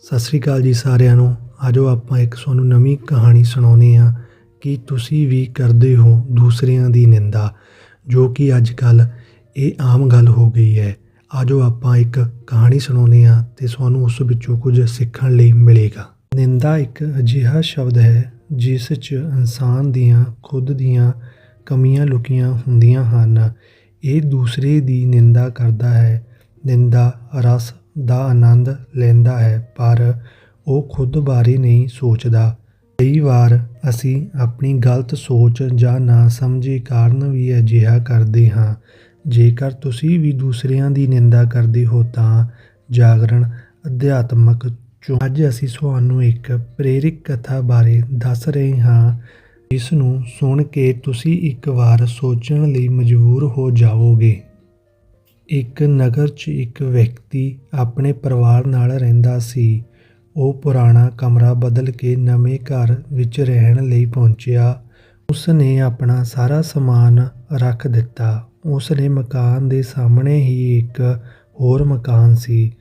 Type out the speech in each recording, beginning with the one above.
ਸਤਿ ਸ੍ਰੀ ਅਕਾਲ ਜੀ ਸਾਰਿਆਂ ਨੂੰ। ਆਜੋ ਆਪਾਂ ਇੱਕ ਤੁਹਾਨੂੰ ਨਵੀਂ ਕਹਾਣੀ ਸੁਣਾਉਂਦੇ ਹਾਂ ਕਿ ਤੁਸੀਂ ਵੀ ਕਰਦੇ ਹੋ ਦੂਸਰਿਆਂ ਦੀ ਨਿੰਦਾ, ਜੋ ਕਿ ਅੱਜ ਕੱਲ ਇਹ ਆਮ ਗੱਲ ਹੋ ਗਈ ਹੈ। ਆਜੋ ਆਪਾਂ ਇੱਕ ਕਹਾਣੀ ਸੁਣਾਉਂਦੇ ਹਾਂ ਤੇ ਤੁਹਾਨੂੰ ਉਸ ਵਿੱਚੋਂ ਕੁਝ ਸਿੱਖਣ ਲਈ ਮਿਲੇਗਾ। ਨਿੰਦਾ ਇੱਕ ਅਜਿਹਾ ਸ਼ਬਦ ਹੈ ਜਿਸ 'ਚ ਇਨਸਾਨ ਦੀਆਂ, ਖੁਦ ਦੀਆਂ ਕਮੀਆਂ ਲੁਕੀਆਂ ਹੁੰਦੀਆਂ ਹਨ। ਇਹ ਦੂਸਰੇ ਦੀ ਨਿੰਦਾ ਕਰਦਾ ਹੈ। ਨਿੰਦਾ ਰਸ ਦਾ ਆਨੰਦ ਲੈਂਦਾ ਹੈ, ਪਰ ਉਹ ਖੁਦ ਬਾਰੇ ਨਹੀਂ ਸੋਚਦਾ। ਕਈ ਵਾਰ ਅਸੀਂ ਆਪਣੀ ਗਲਤ ਸੋਚ ਜਾਂ ਨਾ ਸਮਝੇ ਕਾਰਨ ਵੀ ਅਜਿਹਾ ਕਰਦੇ ਹਾਂ। ਜੇਕਰ ਤੁਸੀਂ ਵੀ ਦੂਸਰਿਆਂ ਦੀ ਨਿੰਦਾ ਕਰਦੇ ਹੋ ਤਾਂ ਜਾਗਰਣ ਅਧਿਆਤਮਕ ਚੋਂ ਅੱਜ ਅਸੀਂ ਤੁਹਾਨੂੰ ਇੱਕ ਪ੍ਰੇਰਿਕ ਕਥਾ ਬਾਰੇ ਦੱਸ ਰਹੇ ਹਾਂ। ਇਸ ਨੂੰ ਸੁਣ ਕੇ ਤੁਸੀਂ ਇੱਕ ਵਾਰ ਸੋਚਣ ਲਈ ਮਜਬੂਰ ਹੋ ਜਾਓਗੇ ਇੱਕ ਨਗਰ 'ਚ ਇੱਕ ਵਿਅਕਤੀ ਆਪਣੇ ਪਰਿਵਾਰ ਨਾਲ ਰਹਿੰਦਾ ਸੀ। ਉਹ ਪੁਰਾਣਾ ਕਮਰਾ ਬਦਲ ਕੇ ਨਵੇਂ ਘਰ ਵਿੱਚ ਰਹਿਣ ਲਈ ਪਹੁੰਚਿਆ। ਉਸ ਨੇ ਆਪਣਾ ਸਾਰਾ ਸਮਾਨ ਰੱਖ ਦਿੱਤਾ। ਉਸ ਨੇ ਮਕਾਨ ਦੇ ਸਾਹਮਣੇ ਹੀ ਇੱਕ ਹੋਰ ਮਕਾਨ ਸੀ।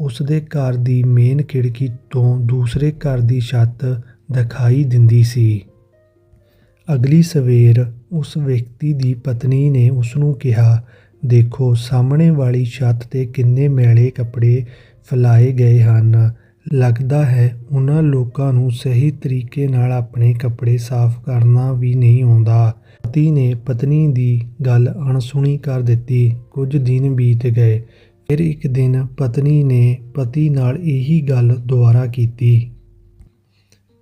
ਉਸ ਦੇ ਘਰ ਦੀ ਮੇਨ ਖਿੜਕੀ ਤੋਂ ਦੂਸਰੇ ਘਰ ਦੀ ਛੱਤ ਦਿਖਾਈ ਦਿੰਦੀ ਸੀ। ਅਗਲੀ ਸਵੇਰ ਉਸ ਵਿਅਕਤੀ ਦੀ ਪਤਨੀ ਨੇ ਉਸ ਨੂੰ ਕਿਹਾ ਦੇਖੋ, ਸਾਹਮਣੇ ਵਾਲੀ ਛੱਤ ਤੇ ਕਿੰਨੇ ਮੈਲੇ ਕੱਪੜੇ ਫੈਲਾਏ ਗਏ ਹਨ। ਲੱਗਦਾ ਹੈ ਉਹਨਾਂ ਲੋਕਾਂ ਨੂੰ ਸਹੀ ਤਰੀਕੇ ਨਾਲ ਆਪਣੇ ਕੱਪੜੇ ਸਾਫ਼ ਕਰਨਾ ਵੀ ਨਹੀਂ ਆਉਂਦਾ। ਪਤੀ ਨੇ ਪਤਨੀ ਦੀ ਗੱਲ ਅਣਸੁਣੀ ਕਰ ਦਿੱਤੀ। ਕੁਝ ਦਿਨ ਬੀਤ ਗਏ। ਫਿਰ ਇੱਕ ਦਿਨ ਪਤਨੀ ਨੇ ਪਤੀ ਨਾਲ ਇਹੀ ਗੱਲ ਦੁਬਾਰਾ ਕੀਤੀ।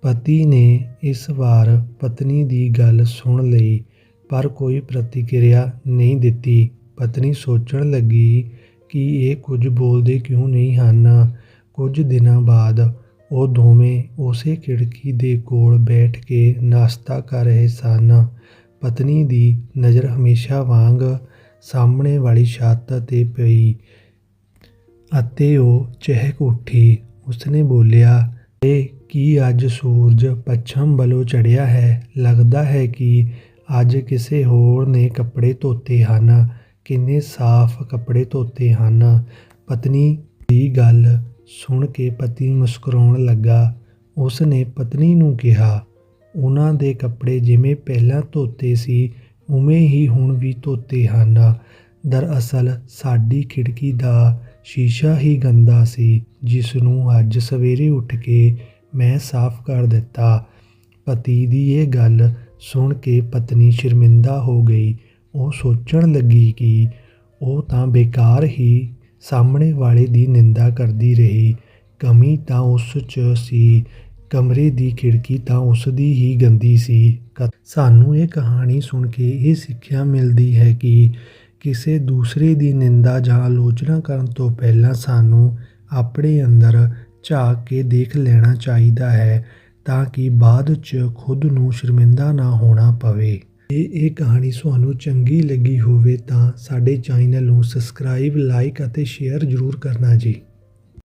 ਪਤੀ ਨੇ ਇਸ ਵਾਰ ਪਤਨੀ ਦੀ ਗੱਲ ਸੁਣ ਲਈ, ਪਰ ਕੋਈ ਪ੍ਰਤੀਕਿਰਿਆ ਨਹੀਂ ਦਿੱਤੀ। ਪਤਨੀ ਸੋਚਣ ਲੱਗੀ ਕਿ ਇਹ ਕੁਝ ਬੋਲਦੇ ਕਿਉਂ ਨਹੀਂ ਹਨ। ਕੁਝ ਦਿਨਾਂ ਬਾਅਦ ਉਹ ਦੋਵੇਂ ਉਸੇ ਖਿੜਕੀ ਦੇ ਕੋਲ ਬੈਠ ਕੇ ਨਾਸ਼ਤਾ ਕਰ ਰਹੇ ਸਨ। ਪਤਨੀ ਦੀ ਨਜ਼ਰ ਹਮੇਸ਼ਾ ਵਾਂਗ ਸਾਹਮਣੇ ਵਾਲੀ ਛੱਤ ਤੇ ਪਈ ਅਤੇ ਉਹ ਚਹਿਕ ਉੱਠੀ। ਉਸਨੇ ਬੋਲਿਆ ਇਹ ਕੀ ਅੱਜ ਸੂਰਜ ਪੱਛਮ ਵੱਲੋਂ ਚੜ੍ਹਿਆ ਹੈ? ਲੱਗਦਾ ਹੈ ਕਿ ਅੱਜ ਕਿਸੇ ਹੋਰ ਨੇ ਕੱਪੜੇ ਧੋਤੇ ਹਨ। ਕਿੰਨੇ ਸਾਫ਼ ਕੱਪੜੇ ਧੋਤੇ ਹਨ। ਪਤਨੀ ਦੀ ਗੱਲ ਸੁਣ ਕੇ ਪਤੀ ਮੁਸਕਰਾਉਣ ਲੱਗਾ। ਉਸ ਨੇ ਪਤਨੀ ਨੂੰ ਕਿਹਾ, ਉਹਨਾਂ ਦੇ ਕੱਪੜੇ ਜਿਵੇਂ ਪਹਿਲਾਂ ਧੋਤੇ ਸੀ, ਉਵੇਂ ਹੀ ਹੁਣ ਵੀ ਧੋਤੇ ਹਨ। ਦਰਅਸਲ ਸਾਡੀ ਖਿੜਕੀ ਦਾ ਸ਼ੀਸ਼ਾ ਹੀ ਗੰਦਾ ਸੀ, ਜਿਸ ਨੂੰ ਅੱਜ ਸਵੇਰੇ ਉੱਠ ਕੇ ਮੈਂ ਸਾਫ਼ ਕਰ ਦਿੱਤਾ। ਪਤੀ ਦੀ ਇਹ ਗੱਲ ਸੁਣ ਕੇ ਪਤਨੀ ਸ਼ਰਮਿੰਦਾ ਹੋ ਗਈ। ਉਹ ਸੋਚਣ ਲੱਗੀ ਕਿ ਉਹ ਤਾਂ ਬੇਕਾਰ ਹੀ ਸਾਹਮਣੇ ਵਾਲੇ ਦੀ ਨਿੰਦਾ ਕਰਦੀ ਰਹੀ। ਕਮੀ ਤਾਂ ਉਸ 'ਚ ਸੀ, ਕਮਰੇ ਦੀ ਖਿੜਕੀ ਤਾਂ ਉਸ ਦੀ ਹੀ ਗੰਦੀ ਸੀ। ਸਾਨੂੰ ਇਹ ਕਹਾਣੀ ਸੁਣ ਕੇ ਇਹ ਸਿੱਖਿਆ ਮਿਲਦੀ ਹੈ ਕਿ ਕਿਸੇ ਦੂਸਰੇ ਦੀ ਨਿੰਦਾ ਜਾਂ ਆਲੋਚਨਾ ਕਰਨ ਤੋਂ ਪਹਿਲਾਂ ਸਾਨੂੰ ਆਪਣੇ ਅੰਦਰ ਝਾਕ ਕੇ ਦੇਖ ਲੈਣਾ ਚਾਹੀਦਾ ਹੈ ਤਾਂ ਕਿ ਬਾਅਦ 'ਚ ਖੁਦ ਨੂੰ ਸ਼ਰਮਿੰਦਾ ਨਾ ਹੋਣਾ ਪਵੇ। ਜੇ ਇਹ ਕਹਾਣੀ ਤੁਹਾਨੂੰ ਚੰਗੀ ਲੱਗੀ ਹੋਵੇ ਤਾਂ ਸਾਡੇ ਚੈਨਲ ਨੂੰ ਸਬਸਕ੍ਰਾਈਬ, ਲਾਈਕ ਅਤੇ ਸ਼ੇਅਰ ਜ਼ਰੂਰ ਕਰਨਾ ਜੀ।